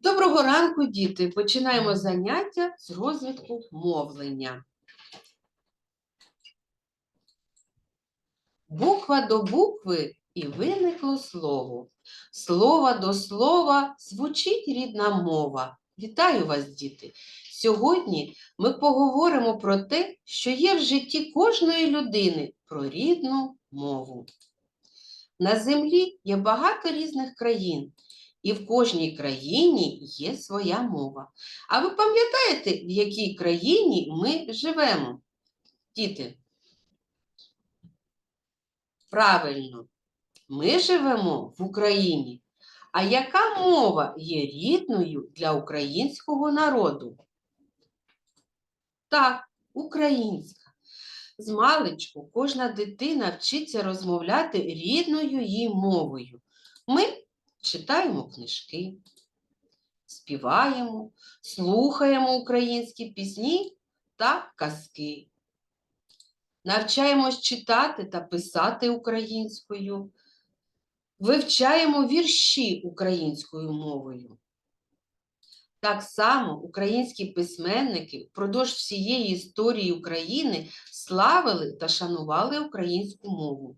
Доброго ранку, діти! Починаємо заняття з розвитку мовлення. Буква до букви і виникло слово. Слова до слова звучить рідна мова. Вітаю вас, діти! Сьогодні ми поговоримо про те, що є в житті кожної людини про рідну мову. На землі є багато різних країн, і в кожній країні є своя мова. А ви пам'ятаєте, в якій країні ми живемо? Діти? Правильно, ми живемо в Україні. А яка мова є рідною для українського народу? Так, українська. З маличку кожна дитина вчиться розмовляти рідною їй мовою. Ми читаємо книжки, співаємо, слухаємо українські пісні та казки. Навчаємось читати та писати українською, вивчаємо вірші українською мовою. Так само українські письменники впродовж всієї історії України славили та шанували українську мову.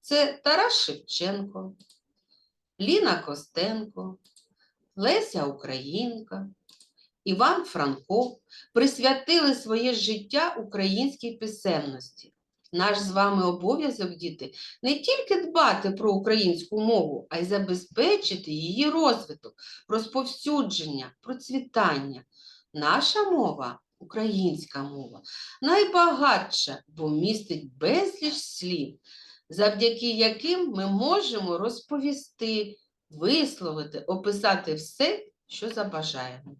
Це Тарас Шевченко, Ліна Костенко, Леся Українка, Іван Франко присвятили своє життя українській писемності. Наш з вами обов'язок, діти, не тільки дбати про українську мову, а й забезпечити її розвиток, розповсюдження, процвітання. Наша мова, українська мова, найбагатша, бо містить безліч слів, завдяки яким ми можемо розповісти, висловити, описати все, що забажаємо.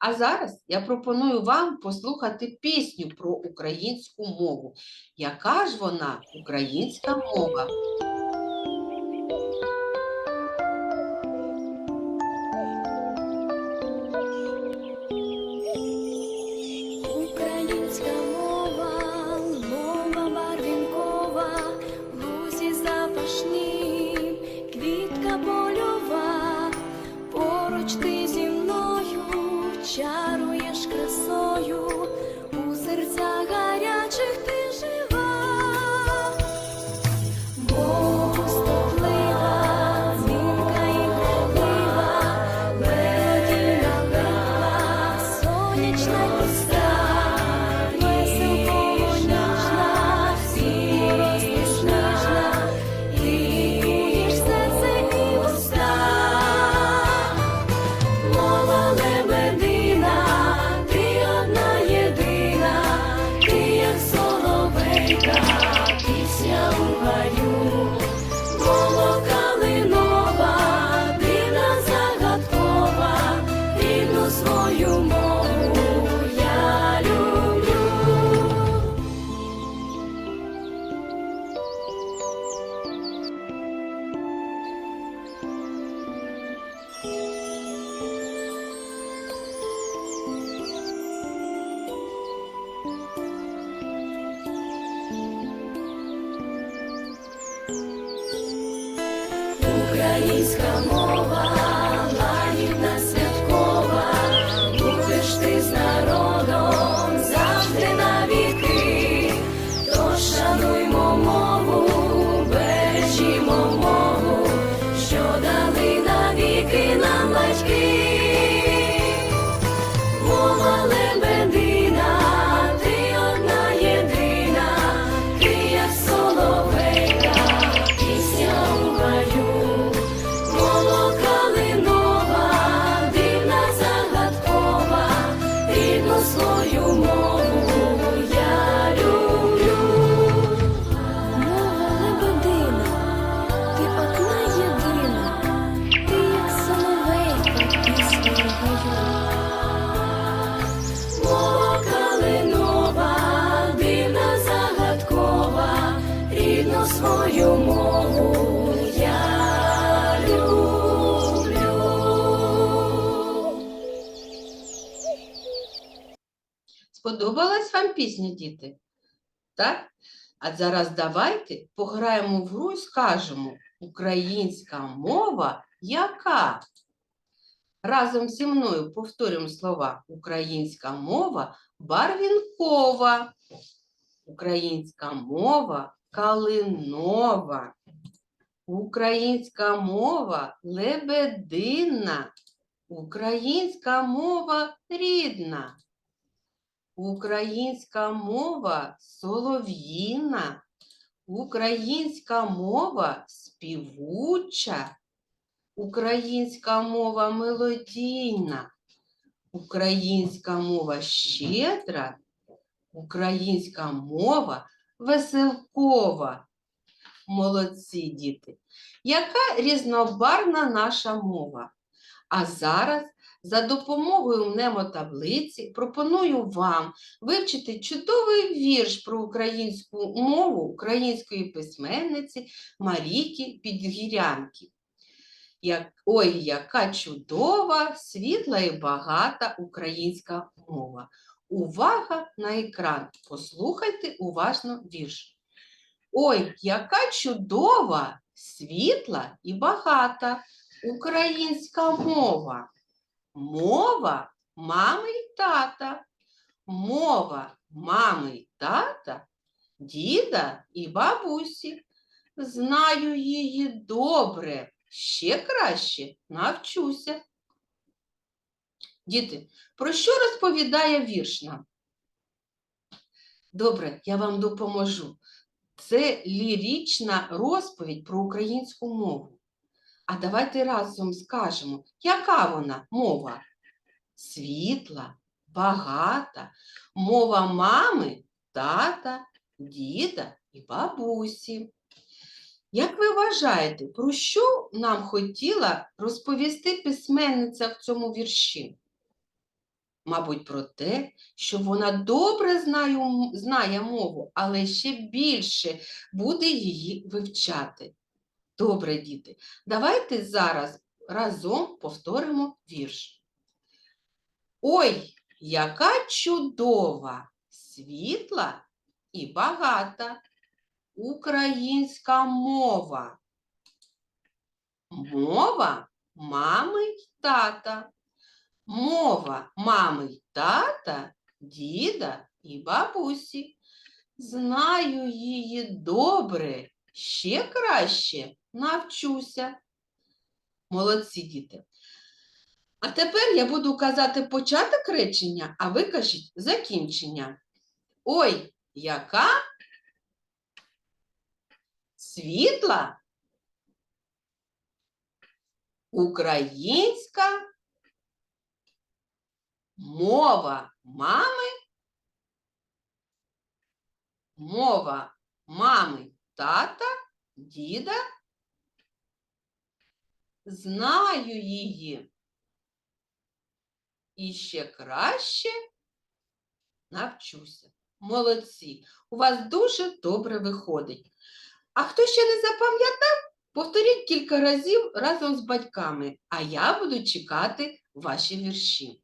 А зараз я пропоную вам послухати пісню про українську мову. Яка ж вона українська мова? one. Свою мову я люблю. Сподобалась вам пісня, діти? Так? А зараз давайте пограємо в гру і скажемо, Українська мова яка? Разом зі мною повторюємо слова. Українська мова барвінкова. Українська мова калинова. Українська мова лебединна. Українська мова рідна. Українська мова солов'їна. Українська мова співуча. Українська мова мелодійна. Українська мова щедра. Українська мова веселкова. Молодці діти. Яка різнобарна наша мова? А зараз за допомогою мнемотаблиці пропоную вам вивчити чудовий вірш про українську мову української письменниці Марійки Підгірянки. Як, ой, яка чудова, світла і багата українська мова. Увага на екран. Послухайте уважно вірш. Ой, яка чудова, світла і багата українська мова. Мова мами й тата. Мова мами й тата, діда і бабусі. Знаю її добре, ще краще навчуся. Діти, про що розповідає вірш нам? Добре, я вам допоможу. Це лірична розповідь про українську мову. А давайте разом скажемо, яка вона мова? Світла, багата, мова мами, тата, діда і бабусі. Як ви вважаєте, про що нам хотіла розповісти письменниця в цьому вірші? Мабуть, про те, що вона добре знає, знає мову, але ще більше буде її вивчати. Добре, діти, давайте зараз разом повторимо вірш. Ой, яка чудова, світла і багата українська мова. Мова мами й тата. Мова мами й тата, діда і бабусі. Знаю її добре, ще краще навчуся. Молодці діти. А тепер я буду казати початок речення, а ви кажіть закінчення. Ой, яка світла українська мова мами, мова мами, тата, діда. Знаю її. І ще краще навчуся. Молодці, у вас дуже добре виходить. А хто ще не запам'ятав, повторіть кілька разів разом з батьками, а я буду чекати ваші вірші.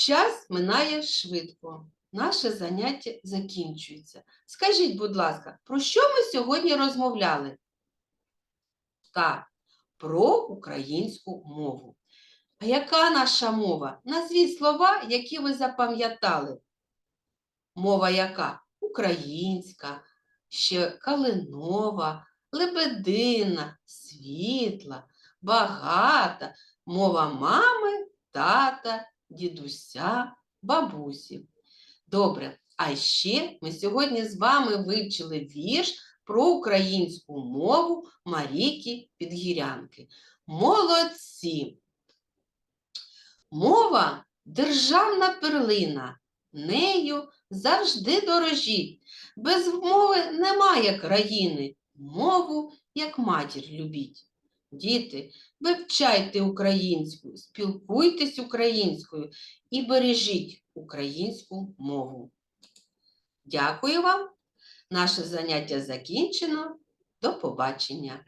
Час минає швидко. Наше заняття закінчується. Скажіть, будь ласка, про що ми сьогодні розмовляли? Так, про українську мову. А яка наша мова? Назвіть слова, які ви запам'ятали. Мова яка? Українська, ще калинова, лебедина, світла, багата, мова мами, тата, дідуся, бабусі. Добре, а ще ми сьогодні з вами вивчили вірш про українську мову Марійки Підгірянки. Молодці! Мова державна перлина, нею завжди дорожіть. Без мови немає країни, мову, як матір, любіть. Діти, вивчайте українську, спілкуйтесь українською і бережіть українську мову. Дякую вам. Наше заняття закінчено. До побачення.